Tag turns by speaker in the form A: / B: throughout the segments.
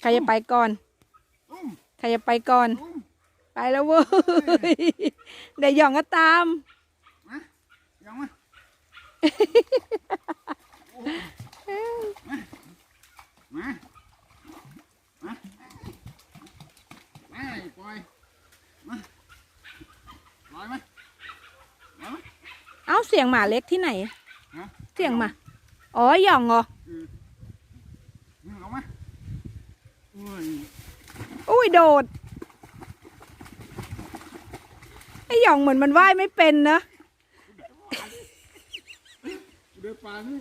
A: ใครจะไปก่อน
B: อุ้ม
A: ใครจะไปก่อน
B: อุ้ม
A: ไปแล้วเว้ยเดี๋ยวหย่องก็ตาม
B: มายังมาโอ้มามามามาปล่อยมาปล่อยมาปล่อยมา
A: เอ้าเสียงหมาเล็กที่ไหน
B: ฮะ
A: เสียงหมา อ๋อหย่องเหรอ
B: อืมอืมเอามาโอุ้ย
A: โดด ไอหย่องเหมือนมันว่ายไม่เป็นนะ
B: เดือดปลานี่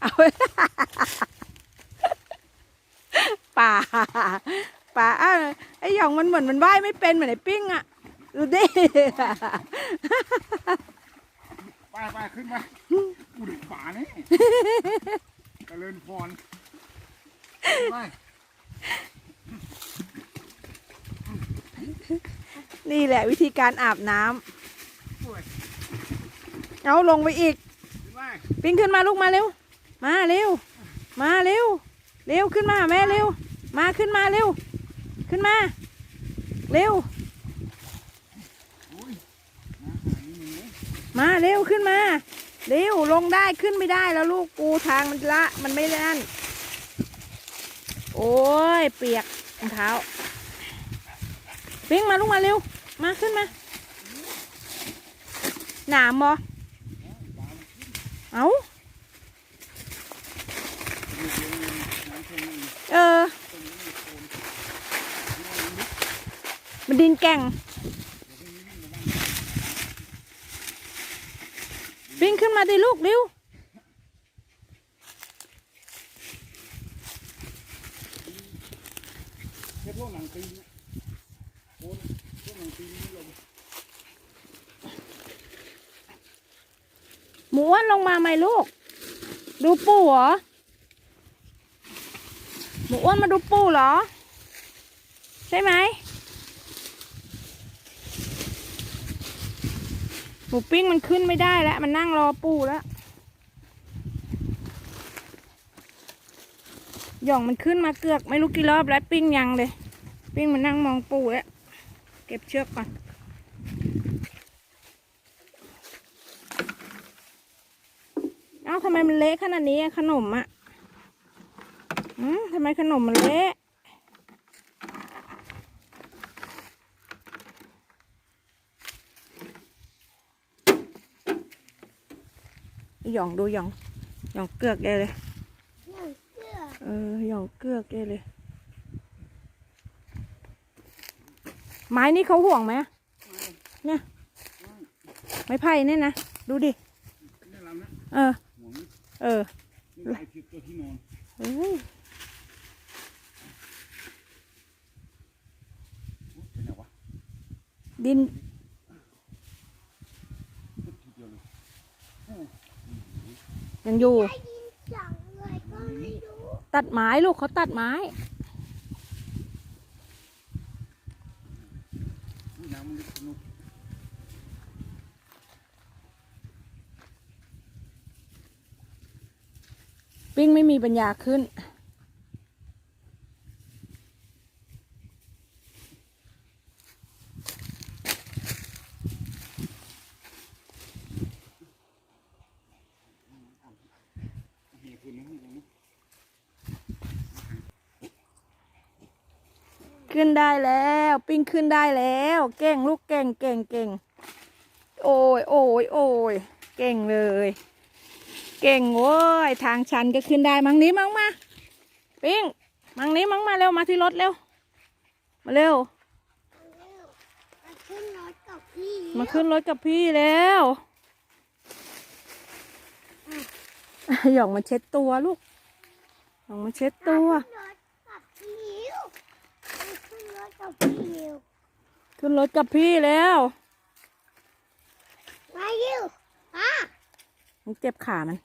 A: เอาป่าป่าไอหยองมันเหมือนมันว่ายไม่เป็นเหมือนไอปิ้งอะดูดิ
B: ไปไปขึ้นไป กูเดือดปลานี่เจริญพรไป
A: นี่แหละวิธีการอาบน้ำ
B: โอ้ย
A: เอาลงไปอีก
B: ขึ้นไป
A: ปิ้งขึ้นมาลูกมาเร็ว มาเร็ว มาเร็ว เร็วขึ้นมาหาแม่เร็ว มาขึ้นมาเร็ว ขึ้นมา เร็ว
B: โอ้ยมาหานี่หนู
A: มาเร็วขึ้นมา เร็วลงได้ขึ้นไม่ได้แล้วลูกปูทางมันละมันไม่นั่น โอ้ยเปียกรองเท้าปิ้งมาลูกมาเร็ว มาขึ้นมา หนามบอเอาเออมันดินแก่ง ปิ้งขึ้นมาดิลูกเร็ว
B: แค่พวกหนังตีนโอนพวกหนังตีนลง
A: หมูอ้วนลงมาไหมลูก ดูปู่เหรอ หมูอ้วนมาดูปู่เหรอ ใช่ไหม หมูปิ้งมันขึ้นไม่ได้แล้ว มันนั่งรอปูแล้ว หย่องมันขึ้นมาเกือกไม่รู้กี่รอบแล้วปิ้งยังเลย ปิ้งมันนั่งมองปูแล้ว เก็บเชือกก่อนเอ้าทำไมมันเละขนาดนี้ขนมอะอืมทำไมขนมมันเละ หยองดูหยองหยองเกือกแกเลยเออหยองเกือกแกเลย ไม้นี่เขาห่วงไหมเนี่ยไม้ไผ่เนี่ยนะ ดูดิ เออ เออ
B: นี่ลายคือตัวที่นอน
A: เอ้ย
B: โอ้ยเป็นไงวะ
A: ดิน
B: ทีเดียวเลย
A: ยังอยู่ ตัดไม้ลูกเขาตัดไม้ปิ้งไม่มีปัญญาขึ้น
B: เฮียคุณนะนี่ตรงนี้
A: ขึ้นได้แล้ว ปิ้งขึ้นได้แล้ว เก่งลูกเก่งเก่งเก่งโอ้ยโอ้ยโอ้ยเก่งเลย เก่งโว้ยทางชันก็ขึ้นได้มั้งนี้มั้งมา ปิ้งมั้งนี้มั้งมาเร็วมาที่รถเร็วมาเร็ว
C: มาขึ้นรถกับพี่
A: มาขึ้นรถกับพี่แล้วหย่องมาเช็ดตัวลูกหย่องมาเช็ดตัว
C: ขึ้นรถกับพี่ฮิวมาขึ้นรถ กับพี่ฮิว
A: ขึ้นรถกับพี่แล้ว
C: มาฮิวอะ
A: มันเจ็บขามัน